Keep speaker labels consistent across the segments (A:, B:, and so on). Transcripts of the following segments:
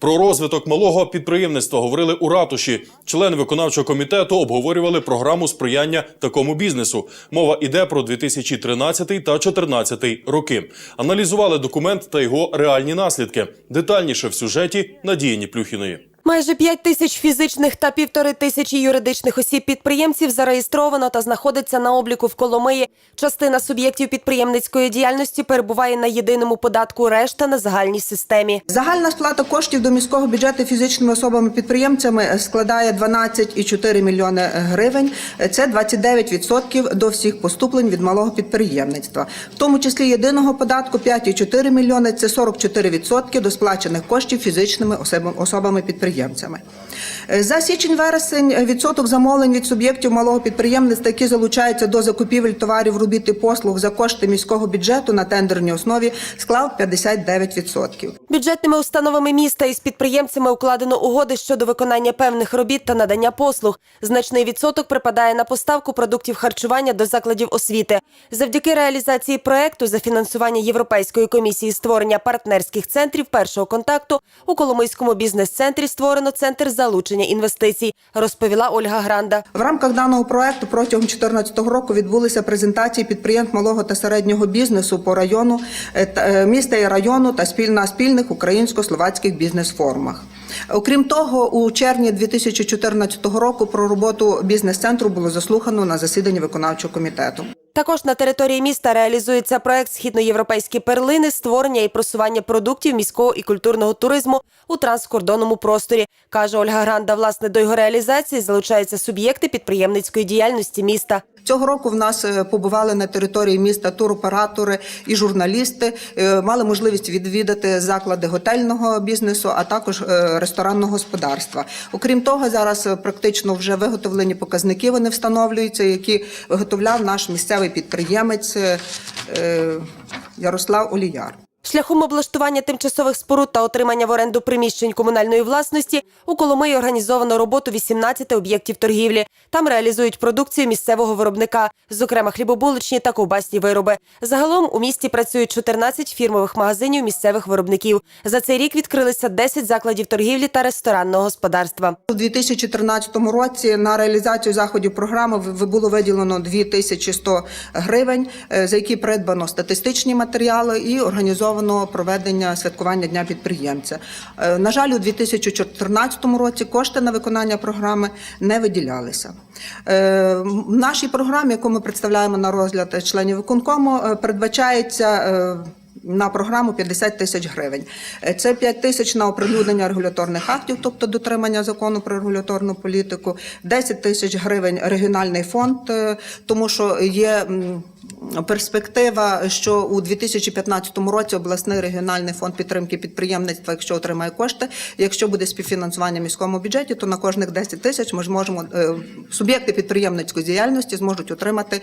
A: Про розвиток малого підприємництва говорили у ратуші. Члени виконавчого комітету обговорювали програму сприяння такому бізнесу. Мова йде про 2013 та 2014 роки. Аналізували документ та його реальні наслідки. Детальніше в сюжеті Надії Ніплюхіної.
B: Майже 5 тисяч фізичних та півтори тисячі юридичних осіб підприємців зареєстровано та знаходиться на обліку в Коломиї. Частина суб'єктів підприємницької діяльності перебуває на єдиному податку, решта на загальній системі.
C: Загальна сплата коштів до міського бюджету фізичними особами-підприємцями складає 12,4 мільйони гривень. Це 29% до всіх поступлень від малого підприємництва. В тому числі єдиного податку 5,4 мільйони – це 44% до сплачених коштів фізичними особами- ያም ሰማይ За січень-вересень відсоток замовлень від суб'єктів малого підприємництва, які залучаються до закупівель товарів, робіт і послуг за кошти міського бюджету на тендерній основі склав 59%.
B: Бюджетними установами міста із підприємцями укладено угоди щодо виконання певних робіт та надання послуг. Значний відсоток припадає на поставку продуктів харчування до закладів освіти. Завдяки реалізації проекту за фінансування Європейської комісії створення партнерських центрів першого контакту у Коломийському бізнес-центрі створено центр залучення інвестицій, розповіла Ольга Гранда.
C: В рамках даного проекту протягом 2014 року відбулися презентації підприємств малого та середнього бізнесу по району е, е, міста і району та спіль- на спільних українсько-словацьких бізнес-форумах. Окрім того, у червні 2014 року про роботу бізнес-центру було заслухано на засіданні виконавчого комітету.
B: Також на території міста реалізується проект Східноєвропейські перлини, створення і просування продуктів міського і культурного туризму у транскордонному просторі, каже Ольга Гранда. Власне до його реалізації залучаються суб'єкти підприємницької діяльності міста.
C: Цього року в нас е, побували на території міста туроператори і журналісти, е, мали можливість відвідати заклади готельного бізнесу, а також е, ресторанного господарства. Окрім того, зараз практично вже виготовлені показники вони встановлюються, які виготовляв наш місцевий підприємець е, е, Ярослав Оліяр.
B: Шляхом облаштування тимчасових споруд та отримання в оренду приміщень комунальної власності у Коломиї організовано роботу 18 об'єктів торгівлі. Там реалізують продукцію місцевого виробника, зокрема хлібобуличні та ковбасні вироби. Загалом у місті працюють 14 фірмових магазинів місцевих виробників. За цей рік відкрилися 10 закладів торгівлі та ресторанного господарства.
C: У 2013 році на реалізацію заходів програми було виділено 2100 гривень, е, за які придбано статистичні матеріали і організовано проведення святкування Дня підприємця. Е, На жаль, у 2014 році кошти на виконання програми не виділялися. Е, В нашій програмі, яку ми представляємо на розгляд членів виконкому, е, передбачається. На програму 50 тисяч гривень. Е, Це 5 тисяч на оприлюднення регуляторних актів, тобто дотримання закону про регуляторну політику, 10 тисяч гривень регіональний фонд, е, тому що є перспектива, що у 2015 році обласний регіональний фонд підтримки підприємництва, якщо отримає кошти, якщо буде співфінансування в міському бюджеті, то на кожних 10 тисяч ми зможемо е, суб'єкти підприємницької діяльності зможуть отримати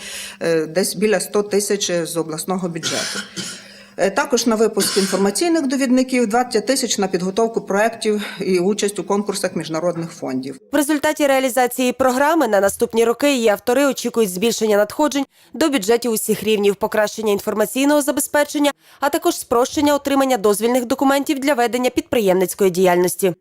C: десь біля 100 тисяч з обласного бюджету. Е, Також на випуск інформаційних довідників 20 тисяч на підготовку проєктів і участь у конкурсах міжнародних фондів.
B: В результаті реалізації програми на наступні роки її автори очікують збільшення надходжень до бюджетів усіх рівнів, покращення інформаційного забезпечення, а також спрощення отримання дозвільних документів для ведення підприємницької діяльності.